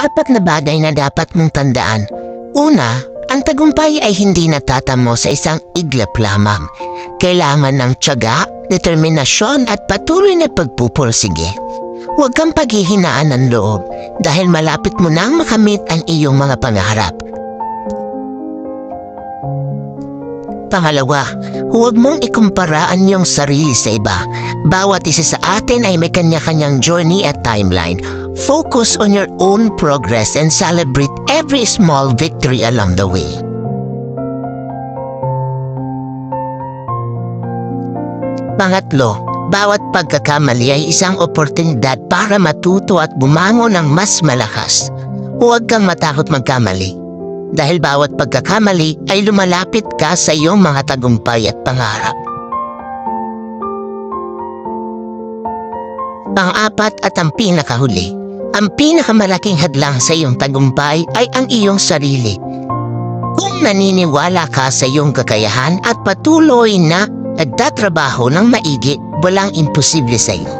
apat na bagay na dapat mong tandaan. Una, ang tagumpay ay hindi natatamo sa isang iglap lamang. Kailangan ng tiyaga, determinasyon at patuloy na pagpupursige. Huwag kang paghihinaan ng loob dahil malapit mo nang makamit ang iyong mga pangarap. Pangalawa, huwag mong ikumpara ang iyong sarili sa iba. Bawat isa sa atin ay may kanya-kanyang journey at timeline. Focus on your own progress and celebrate every small victory along the way. Pangatlo, bawat pagkakamali ay isang oportunidad para matuto at bumangon ng mas malakas. Huwag kang matakot magkamali. Dahil bawat pagkakamali ay lumalapit ka sa iyong mga tagumpay at pangarap. Pang-apat at ang pinakahuli. Ang pinakamalaking hadlang sa iyong tagumpay ay ang iyong sarili. Kung naniniwala ka sa iyong kakayahan at patuloy na nagtatrabaho ng maigi, walang imposible sa iyo.